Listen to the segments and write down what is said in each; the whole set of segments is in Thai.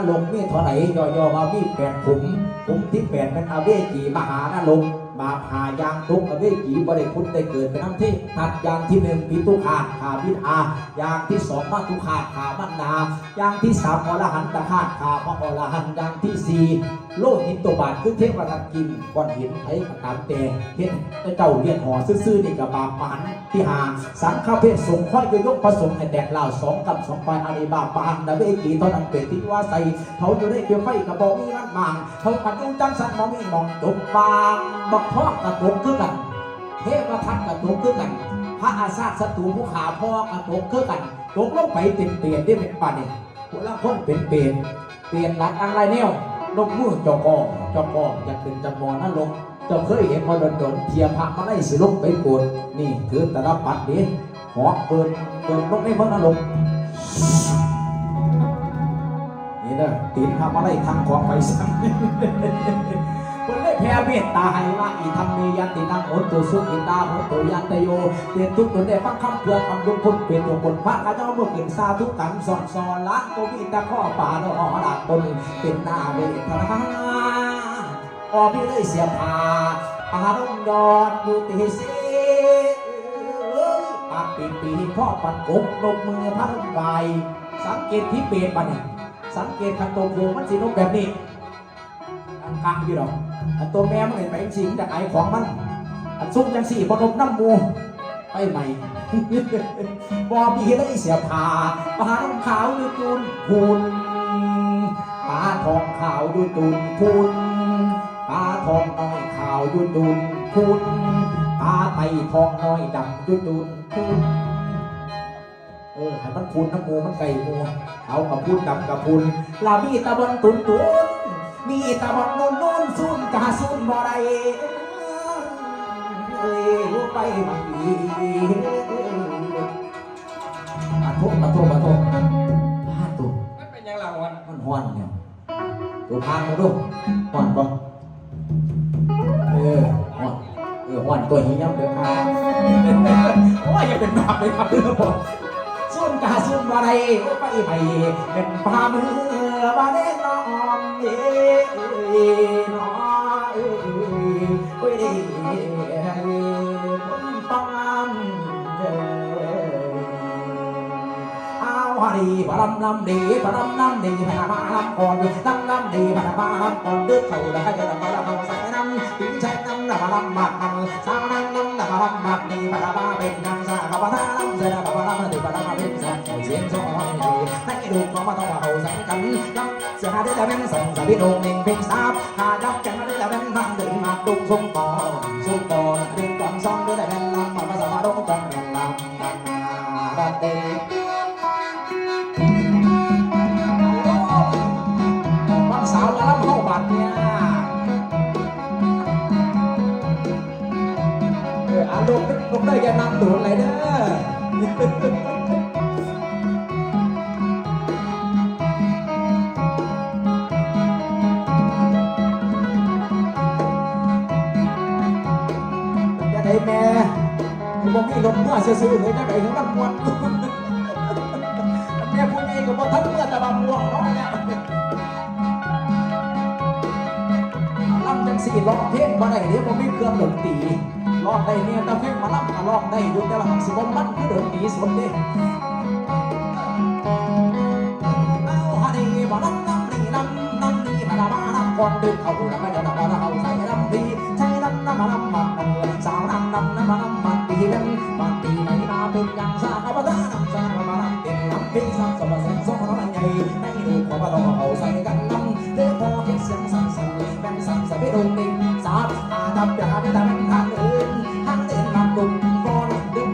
นลงมีเท่าไหร่ย่อๆว่ามีแปดขุมขุมที่แปดเป็นอาเวจีมหานลงบาปหายางทุกอเวจีบริคุณได้เกิดเป็นน้ำที่ตัดยางที่หนึ่งปิตุขาดขาพิทอาอย่างที่สองมาตุขาดขามันดาอย่างที่สามอรหันตขาดขาพระอรหันต์อย่างที่สี่ โลหินตัวบาทคือเทวดากินก้อนหินไอ้กระตามแต่เห็นเจ้าเรียนหอซื่อๆนี่กับบาปปานที่หาสังฆเพศสงฆ์ค่อยโยยกผสมให้แตกเหล่าสองกับสองไปอาริบาปานนะเวจีตอนนั้นเป็นที่ว่าใส่เขาอยู่ได้เพียงไฟกระบอกมีมันบางเขาปัดยูจังสันมองมีมองจบบางบักพ่อกระตกคือกัน เทพทัตกระตกคือกัน พระอาซาศัตรูผู้ขาพ่อกระตกคือกันตกลงไปเป็นเปลี่ยนได้เป็นป่านนี่ยคนละคนเป็นเปลี่ยนเปลี่ยนหลักอะไรแนว ลงมือจอกอจอกออยากเป็นจำมอนั่นลงเจ้าเคยเห็นมาโดนโดนเทียพระมาไล่สิลงไปโกดนี่คือตะละปัดนี้หอเปิดเปิดลงในพระนรกนี่นะตีนพระมาไล่ทางของไปสั่ง เลยแผ่เมตตาให้ว่าอีธรรมเมยันตินังโหตุสุขิตาโหตุยันตโยเตียนทุกตนได้ฟังคำเพื่อคำดุงคนเปลี่ยนตัวคนพระข้าเจ้าเมื่อขึ้นซาทุกกันสอนสอนละตัวมีตะข้อป่าดอดักตนเป็นหน้าเวทนาออกพี่เลเสียผาอารมณ์ยอดอยู่ตีสีปากปีปีพ่อปัดกบลงมือพันใบสังเกตที่เปลี่ยนปเนี่ยสังเกตขันโตโพมันสีนกแบบนี้ อักลางอยู่ดอกอันตัวแม่มันเห็นไปสิงจากไอของมัน อันซุ่มจังสี่บนบน้ำมูไปใหม่บอบีได้เสียผาปลาทองขาวดูตูนพูนปลาทองขาวดูตูนพูนปลาทองน้อยขาวดูตูนพูนปลาไตทองน้อยดำดูตูนพูนเออให้มันพูนน้ำมูมันไก่มูเอากับพูนดำกับพูนลาบีตะบนตุนตุนมีตะบอกนุ่น นซุนกาซุนบ่ได้เอ้ยไปมันดีปะทุปะทุปะทุพาตุมันเป็นยังไงวันมันฮ้อนเนี่ยตัวพามาดูฮ้อนบ่เออฮ้อนเออฮ้อนตัวนี้ยังเดือดพาโอ้ยอย่าเป็นบาปเลยครับเด้อผมซุนกาซุนบ่ได้รู้ไปไปเป็นพามือ บ่ได้นอนเอ้ยนอนเอ้ยเอ้ยคนปังเด้อเอาฮาดีพระรำลำดีพระรำลำดีพระมา ลำก่อนลำลำดีพระมากนดึกเขาลำลำใส่น้ำถึงใช้น้ำลำลำมักมันสาวนั่งน้ำลำลำมักดีพระมาเป็นนางสาวพระมาลำเสด็จพระลำดีพระมาเป็นสัตว์เสียงซ้อนดีนักดูก็มาต้องเอาสังกันลำเสียหาได้แต่เป็นส่งสาวิโดงเองเพลงสาบหาดับจังได้แต่เป็นทางดึงมาตุ้งทรงปอทรงปอดึงกำซองด้แต่เป็นลำมาภาษาดงจันเป็นลำดังนาเด็ก จะได้แม่ผมมีรถเมื่อซื้อๆเลยจะได้ถึงลำมวนแม่พูดเองก็บอกทั้งเมื่อแต่บางม่วงเนาะเนี่ยลำจังสี่ร้องเพลงมาได้เดี๋ยผมมีเครื่องดนตรี ร้องได้เนี่ยต่เพลงมาลำก็ร้องได้อยู่แต่ว่าหังสิบมันคือดนตรีสดเด้เอาฮะดีบ่ลำลำดีลำลำดีมาลำมาลำก่อนดึกเขาแล้วก็จะลำมาลำใส่ลำดีใช้ลำลำมาลำมาสาวลำลำลำมาลำมาตีเป็นมาตีไหนมาเป็นอย่างสาวมาด้ลำสาวมาลำเป็นลำเป็นสาสมสันสมน้อยใหญ่ให้ดูขอมาต้องเอาใส่กันลำเด้อพอเห็นเสียงสั่นสั่นเป็นสั่นสะพิดงดิ่งสาบอาดับยาได้ทำทางอื่น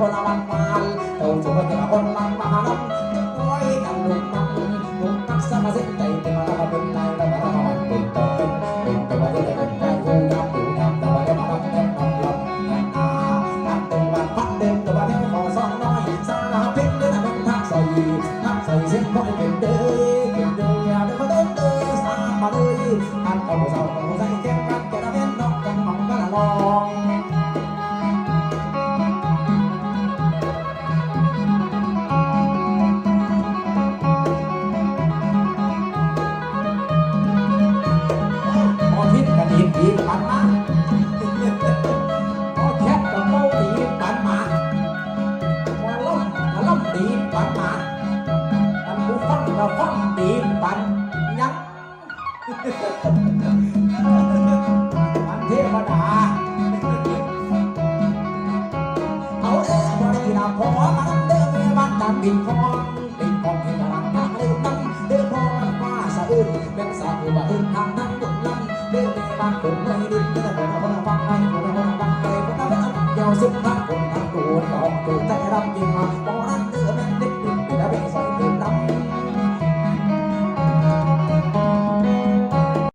คนละวันมาเจ้าสวยจะคนละมาลำไว้กันลุกมันลุกนักสมาเส้นใจเป็นมาแล้วเป็นนายแล้วมาแล้วมันเป็นต่อเป็นเป็นต่อมาจะได้เป็นใจกูยามกูยามแต่ว่าจะมารับแทนนำลำนันอานันเป็นวันพักเดิมแต่ว่าเที่ยวขอซ้อนน้อยสาเพชรเดินเป็นทักใส่ทักใส่เส้นพ่อเป็นเด้อเป็นเด้อเดินมาเดินเด้อสามมาเลยทันเอาเสาเอาใส่แก้มกันแก้มเป็น ปันมาอันผู้ฟังกระฟังดีปันยังปันเทวดาเอาเด้อบริลาพอมาเด้อเมียบ้านดังบินคองบินคองให้กำลังนักเร็วนั่งเด้อพอมาสะอื้นเป็นสาวบ่อื่นทางนั่งบุญลำเด้อเมียบ้านคนไม่ดิ้นแต่เดินคนละฟังให้คนละคนละฟังไปคนละฟังเดียวสุดท้ายคนทางตัวดอกตัวใจรำจริงมาพอได้